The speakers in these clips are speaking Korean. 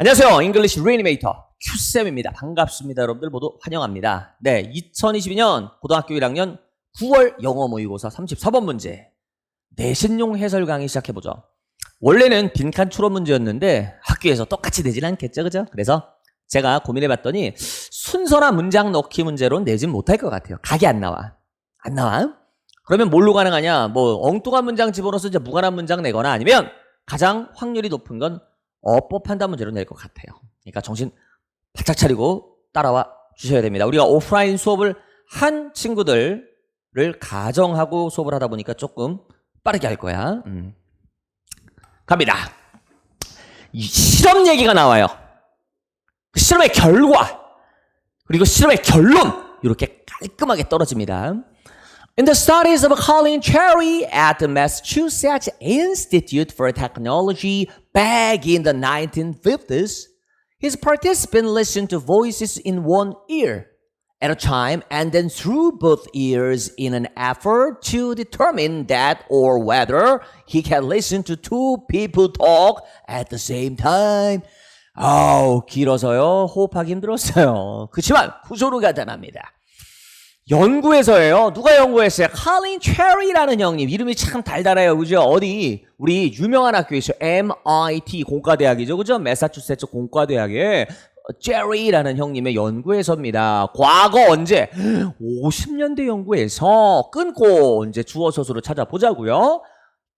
안녕하세요. 잉글리시 리니메이터 큐쌤입니다. 반갑습니다. 여러분들 모두 환영합니다. 네, 2022년 고등학교 1학년 9월 영어 모의고사 34번 문제 내신용 해설 강의 시작해보죠. 원래는 빈칸 추론 문제였는데 학교에서 똑같이 내진 않겠죠, 그죠? 그래서 제가 고민해봤더니 순서나 문장 넣기 문제로는 내진 못할 것 같아요. 각이 안 나와. 안 나와? 그러면 뭘로 가능하냐? 뭐 엉뚱한 문장 집어넣어서 이제 무관한 문장 내거나 아니면 가장 확률이 높은 건 어법 판단 문제로 낼 것 같아요. 그러니까 정신 바짝 차리고 따라와 주셔야 됩니다. 우리가 오프라인 수업을 한 친구들을 가정하고 수업을 하다 보니까 조금 빠르게 할 거야. 음. 갑니다. 이 실험 얘기가 나와요. 그 실험의 결과 그리고 실험의 결론 이렇게 깔끔하게 떨어집니다. In the studies of Colin Cherry at the Massachusetts Institute for Technology back in the 1950s, his participants listened to voices in one ear at a time and then through both ears in an effort to determine that or whether he can listen to two people talk at the same time. 아우, 길어서요. 호흡하기 힘들었어요. 그렇지만 구조로 간단합니다. 연구에서예요. 누가 연구했어요? 칼린 체리라는 형님. 이름이 참 달달해요. 그죠? 어디 우리 유명한 학교에 있어요. MIT 공과대학이죠. 그죠? 매사추세츠 공과대학에 제리라는 형님의 연구에서입니다. 과거 언제? 50년대 연구에서 끊고 이제 주어 서술을 찾아보자고요.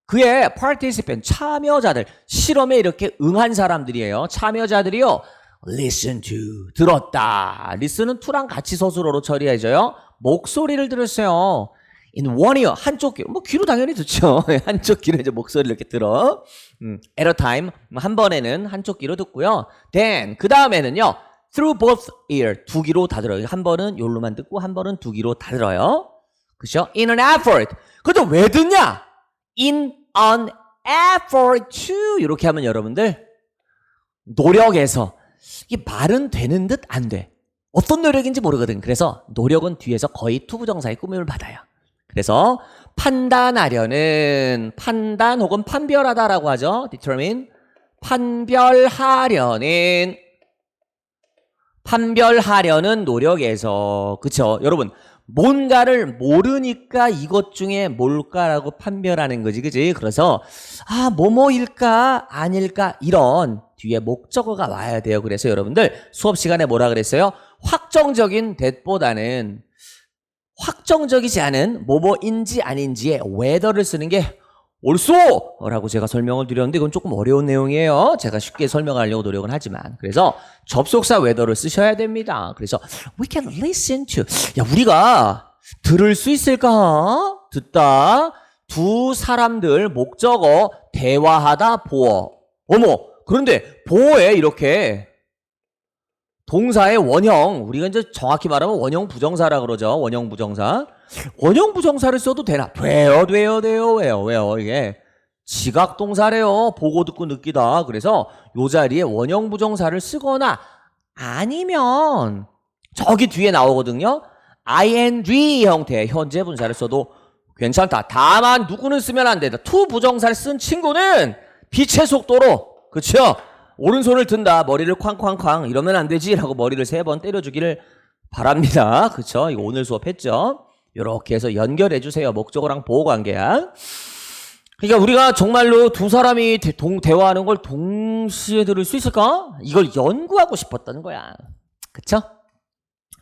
그의 participant 참여자들 실험에 이렇게 응한 사람들이에요. 참여자들이요. listen to 들었다. listen은 to랑 같이 서술어로 처리해져요. 목소리를 들었어요. in one ear 한쪽 귀, 뭐 귀로 당연히 듣죠. 한쪽 귀로 이제 목소리를 이렇게 들어. 음, at a time 한 번에는 한쪽 귀로 듣고요. then 그 다음에는요. through both ear 두 귀로 다 들어요. 한 번은 요로만 듣고 한 번은 두 귀로 다 들어요. 그죠? in an effort. 그것도 왜 듣냐? in an effort to 이렇게 하면 여러분들 노력해서 이게 말은 되는 듯 안 돼. 어떤 노력인지 모르거든. 그래서 노력은 뒤에서 거의 투부정사의 꾸밈을 받아요. 그래서 판단하려는 판단 혹은 판별하다라고 하죠. determine 판별하려는 판별하려는 노력에서 그쵸 여러분 뭔가를 모르니까 이것 중에 뭘까라고 판별하는 거지 그지 그래서 아 뭐뭐일까 아닐까 이런 뒤에 목적어가 와야 돼요. 그래서 여러분들 수업 시간에 뭐라 그랬어요? 확정적인 that보다는 확정적이지 않은 뭐뭐인지 아닌지에 whether를 쓰는 게 옳소 라고 제가 설명을 드렸는데 이건 조금 어려운 내용이에요. 제가 쉽게 설명하려고 노력은 하지만. 그래서 접속사 whether를 쓰셔야 됩니다. 그래서 we can listen to. 야 우리가 들을 수 있을까? 듣다. 두 사람들 목적어 대화하다 보어. 어머 그런데 보어에 이렇게. 동사의 원형 우리가 이제 정확히 말하면 원형 부정사라 그러죠. 원형 부정사. 원형 부정사를 써도 되나? 돼요 돼요 돼요 왜요 왜요? 이게 지각 동사래요. 보고 듣고 느끼다. 그래서 요 자리에 원형 부정사를 쓰거나 아니면 저기 뒤에 나오거든요. ing 형태의 현재 분사를 써도 괜찮다. 다만 누구는 쓰면 안 된다. 투 부정사를 쓴 친구는 빛의 속도로 그쵸 오른손을 든다 머리를 쾅쾅쾅 이러면 안 되지라고 머리를 세 번 때려주기를 바랍니다. 그쵸? 이거 오늘 수업했죠? 이렇게 해서 연결해 주세요. 목적어랑 보호 관계야. 그러니까 우리가 정말로 두 사람이 대, 동, 대화하는 걸 동시에 들을 수 있을까? 이걸 연구하고 싶었다는 거야. 그쵸?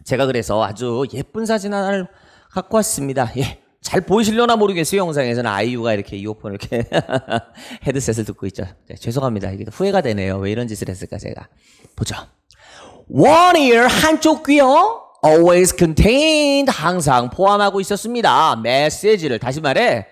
제가 그래서 아주 예쁜 사진 하나를 갖고 왔습니다. 예. 잘 보이시려나 모르겠어요. 영상에서는 아이유가 이렇게 이어폰 이렇게 헤드셋을 듣고 있죠. 네, 죄송합니다. 이게 후회가 되네요. 왜 이런 짓을 했을까 제가. 보죠. One ear 한쪽 귀요. Always contained 항상 포함하고 있었습니다. 메시지를 다시 말해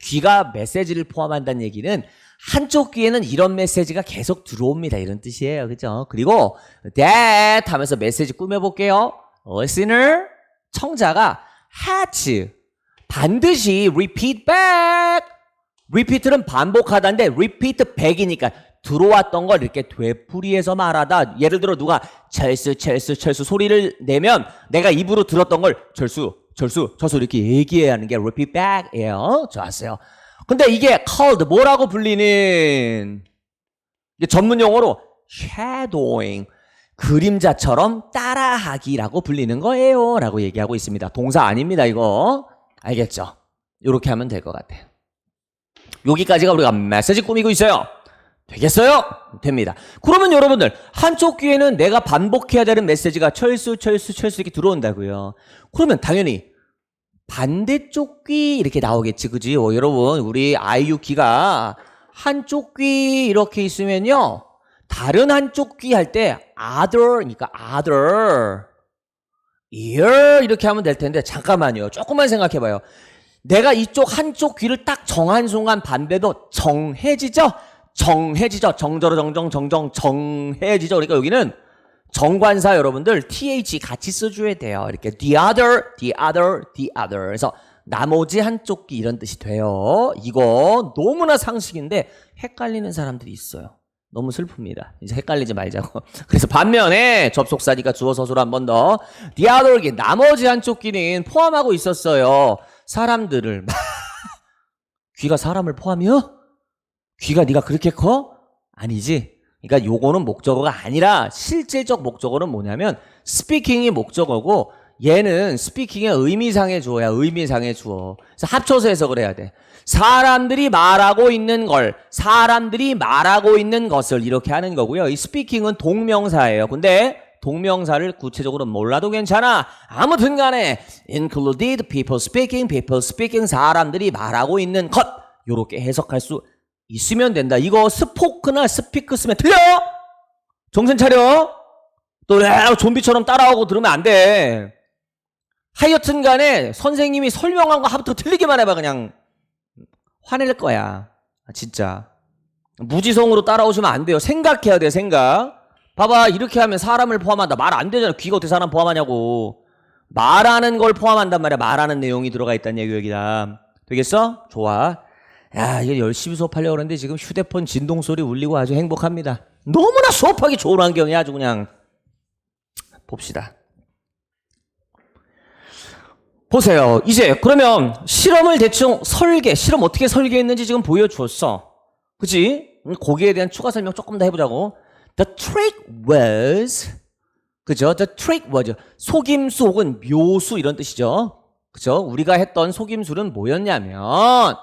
귀가 메시지를 포함한다는 얘기는 한쪽 귀에는 이런 메시지가 계속 들어옵니다. 이런 뜻이에요. 그죠? 그리고 that 하면서 메시지 꾸며볼게요. Listener 청자가 has 반드시 repeat back. repeat는 반복하다인데 repeat back이니까 들어왔던 걸 이렇게 되풀이해서 말하다. 예를 들어 누가 철수 철수 철수 소리를 내면 내가 입으로 들었던 걸 철수 철수 철수 이렇게 얘기해야 하는 게 repeat back이에요. 좋았어요. 근데 이게 called 뭐라고 불리는 전문 용어로 shadowing. 그림자처럼 따라하기라고 불리는 거예요. 라고 얘기하고 있습니다. 동사 아닙니다, 이거. 알겠죠? 이렇게 하면 될 것 같아요. 여기까지가 우리가 메시지 꾸미고 있어요. 되겠어요? 됩니다. 그러면 여러분들, 한쪽 귀에는 내가 반복해야 되는 메시지가 철수, 철수, 철수 이렇게 들어온다고요. 그러면 당연히 반대쪽 귀 이렇게 나오겠지, 그지? 어, 여러분, 우리 아이유 귀가 한쪽 귀 이렇게 있으면요. 다른 한쪽 귀 할 때 other, 그러니까 other, 이렇게 하면 될 텐데 잠깐만요. 조금만 생각해 봐요. 내가 이쪽 한쪽 귀를 딱 정한 순간 반대도 정해지죠? 정해지죠? 정저로 정정 정정 정해지죠? 그러니까 여기는 정관사 여러분들 th 같이 써줘야 돼요. 이렇게 the other, the other, the other. 그래서 나머지 한쪽 귀 이런 뜻이 돼요. 이거 너무나 상식인데 헷갈리는 사람들이 있어요. 너무 슬픕니다. 이제 헷갈리지 말자고. 그래서 반면에 접속사니까 주어 서술 한 번 더. 귀 나머지 한쪽 귀는 포함하고 있었어요. 사람들을 귀가 사람을 포함이요? 귀가 네가 그렇게 커? 아니지. 그러니까 요거는 목적어가 아니라 실제적 목적어는 뭐냐면 스피킹이 목적어고 얘는 스피킹의 의미상의 주어야. 의미상의 주어. 그래서 합쳐서 해석을 해야 돼. 사람들이 말하고 있는 걸, 사람들이 말하고 있는 것을 이렇게 하는 거고요. 이 스피킹은 동명사예요. 근데 동명사를 구체적으로 몰라도 괜찮아. 아무튼 간에 included people speaking, people speaking 사람들이 말하고 있는 것 요렇게 해석할 수 있으면 된다. 이거 스포크나 스피크 쓰면 틀려? 정신 차려. 또왜 좀비처럼 따라오고 들으면 안 돼. 하여튼 간에 선생님이 설명한 거 하부터 틀리기만 해봐 그냥 화낼 거야. 아, 진짜. 무지성으로 따라오시면 안 돼요. 생각해야 돼, 생각. 봐봐, 이렇게 하면 사람을 포함한다. 말 안 되잖아. 귀가 어떻게 사람 포함하냐고. 말하는 걸 포함한단 말이야. 말하는 내용이 들어가 있다는 얘기, 여기다. 되겠어? 좋아. 야, 이게 열심히 수업하려고 그러는데 지금 휴대폰 진동 소리 울리고 아주 행복합니다. 너무나 수업하기 좋은 환경이 아주 그냥. 봅시다. 보세요. 이제 그러면 실험을 대충 설계, 실험 어떻게 설계했는지 지금 보여주었어. 그치? 음, 거기에 대한 추가 설명 조금 더 해보자고. The trick was, 그죠? The trick was, 속임수 혹은 묘수 이런 뜻이죠. 그죠? 우리가 했던 속임수는 뭐였냐면,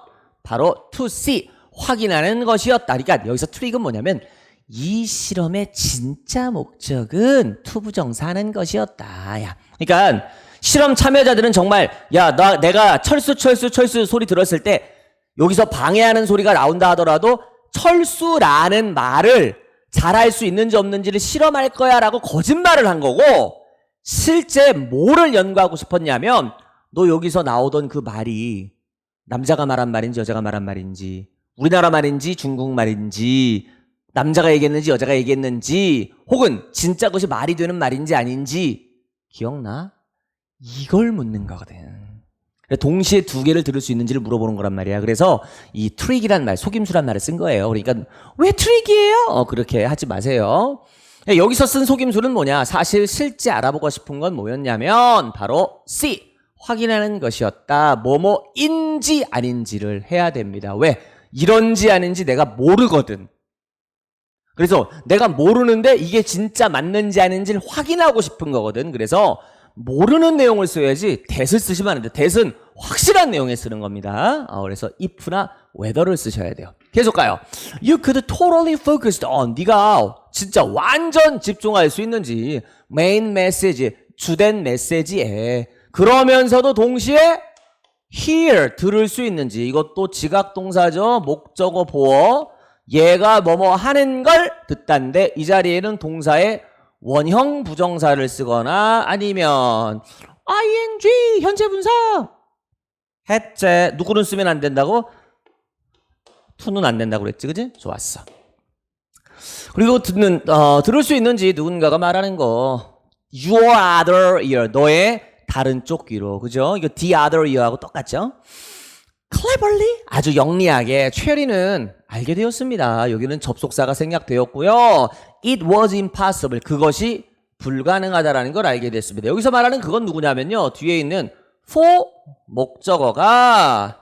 바로 to see, 확인하는 것이었다. 그러니까 여기서 트릭은 뭐냐면, 이 실험의 진짜 목적은 투부정사하는 것이었다. 야. 그러니까 실험 참여자들은 정말 야, 나 내가 철수 철수 철수 소리 들었을 때 여기서 방해하는 소리가 나온다 하더라도 철수라는 말을 잘할 수 있는지 없는지를 실험할 거야라고 거짓말을 한 거고 실제 뭐를 연구하고 싶었냐면 너 여기서 나오던 그 말이 남자가 말한 말인지 여자가 말한 말인지 우리나라 말인지 중국 말인지 남자가 얘기했는지 여자가 얘기했는지 혹은 진짜 그것이 말이 되는 말인지 아닌지 기억나? 이걸 묻는 거거든. 동시에 두 개를 들을 수 있는지를 물어보는 거란 말이야. 그래서 이 트릭이란 말, 속임수란 말을 쓴 거예요. 그러니까 왜 트릭이에요? 어, 그렇게 하지 마세요. 여기서 쓴 속임수는 뭐냐? 사실 실제 알아보고 싶은 건 뭐였냐면 바로 C 확인하는 것이었다. 뭐뭐인지 아닌지를 해야 됩니다. 왜? 이런지 아닌지 내가 모르거든. 그래서 내가 모르는데 이게 진짜 맞는지 아닌지를 확인하고 싶은 거거든. 그래서 모르는 내용을 써야지 that을 쓰시면 안 돼. that은 확실한 내용에 쓰는 겁니다. 어, 그래서 if나 whether를 쓰셔야 돼요. 계속 가요. You could totally focus on 네가 진짜 완전 집중할 수 있는지 main message 주된 메시지에 그러면서도 동시에 hear 들을 수 있는지 이것도 지각 동사죠. 목적어 보어 얘가 뭐뭐 하는 걸 듣다인데 이 자리에는 동사의 원형 부정사를 쓰거나 아니면 ing 현재 분사. 해체 누구는 쓰면 안 된다고? 투는 안 된다고 그랬지 그지? 좋았어. 그리고 듣는 어, 들을 수 있는지 누군가가 말하는 거. your other ear 너의 다른 쪽 귀로. 그죠? 이거 the other ear하고 똑같죠 cleverly 아주 영리하게 최리는 알게 되었습니다. 여기는 접속사가 생략되었고요. It was impossible. 그것이 불가능하다라는 걸 알게 됐습니다. 여기서 말하는 그건 누구냐면요. 뒤에 있는 for 목적어가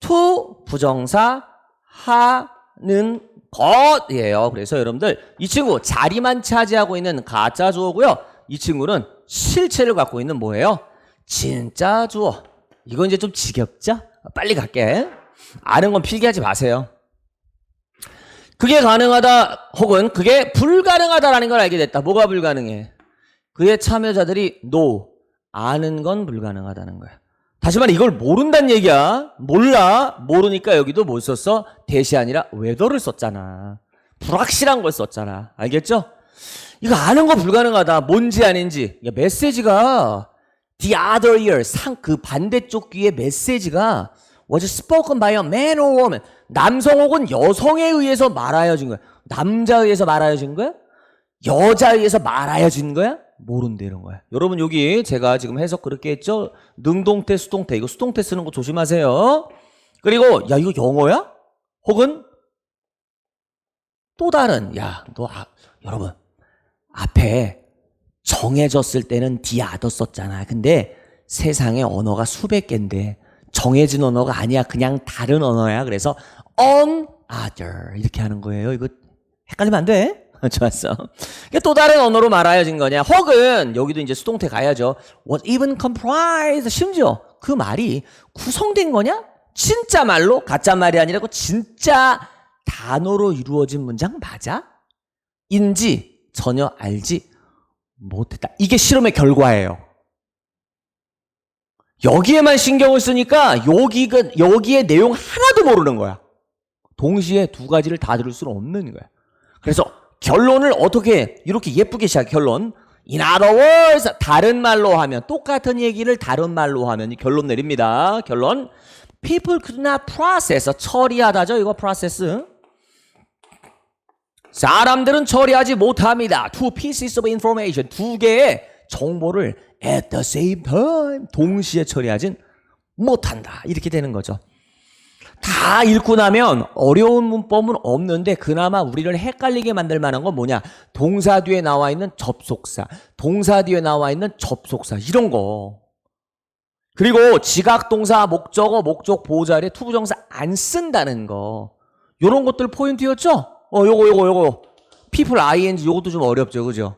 to 부정사 하는 것이에요. 그래서 여러분들 이 친구 자리만 차지하고 있는 가짜 주어고요. 이 친구는 실체를 갖고 있는 뭐예요? 진짜 주어. 이건 이제 좀 지겹죠? 빨리 갈게. 아는 건 필기하지 마세요. 그게 가능하다 혹은 그게 불가능하다라는 걸 알게 됐다. 뭐가 불가능해? 그의 참여자들이 no 아는 건 불가능하다는 거야. 다시 말해 이걸 모른다는 얘기야. 몰라. 모르니까 여기도 뭘 썼어? 대시 아니라 웨더를 썼잖아. 불확실한 걸 썼잖아. 알겠죠? 이거 아는 거 불가능하다. 뭔지 아닌지. 야, 메시지가 the other ear 상 그 반대쪽 귀의 메시지가 was spoken by a man or woman 남성 혹은 여성에 의해서 말하여진 거야. 남자에 의해서 말하여진 거야? 여자에 의해서 말하여진 거야? 모른대 이런 거야. 여러분 여기 제가 지금 해석 그렇게 했죠? 능동태, 수동태 이거 수동태 쓰는 거 조심하세요. 그리고 야 이거 영어야? 혹은 또 다른 야 너 아, 여러분 앞에 정해졌을 때는 디아더 썼잖아. 근데 세상에 언어가 수백 개인데 정해진 언어가 아니야. 그냥 다른 언어야. 그래서 on other 이렇게 하는 거예요. 이거 헷갈리면 안 돼. 좋았어. 또 다른 언어로 말하여진 거냐? 혹은 여기도 이제 수동태 가야죠. Was even comprised 심지어 그 말이 구성된 거냐? 진짜 말로 가짜 말이 아니라고 진짜 단어로 이루어진 문장 맞아? 인지 전혀 알지 못했다. 이게 실험의 결과예요. 여기에만 신경을 쓰니까 여기가 여기에 내용 하나도 모르는 거야. 동시에 두 가지를 다 들을 수는 없는 거야. 그래서 결론을 어떻게 이렇게 예쁘게 시작 결론. In other words, 다른 말로 하면 똑같은 얘기를 다른 말로 하면 이 결론 내립니다. 결론. People could not process 처리하다죠. 이거 process. 사람들은 처리하지 못합니다. Two pieces of information. 두 개의 정보를 at the same time 동시에 처리하진 못한다. 이렇게 되는 거죠. 다 읽고 나면 어려운 문법은 없는데 그나마 우리를 헷갈리게 만들 만한 건 뭐냐? 동사 뒤에 나와 있는 접속사, 동사 뒤에 나와 있는 접속사 이런 거. 그리고 지각 동사, 목적어, 목적 보호자에 투부정사 안 쓴다는 거. 요런 것들 포인트였죠? 어, 요거 요거 요거. people ing 요것도 좀 어렵죠. 그죠?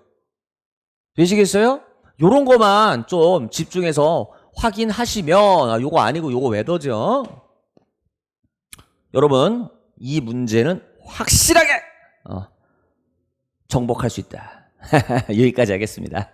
되시겠어요? 요런 거만 좀 집중해서 확인하시면 아, 요거 아니고 요거 웨더죠. 여러분 이 문제는 확실하게 어, 정복할 수 있다. 여기까지 하겠습니다.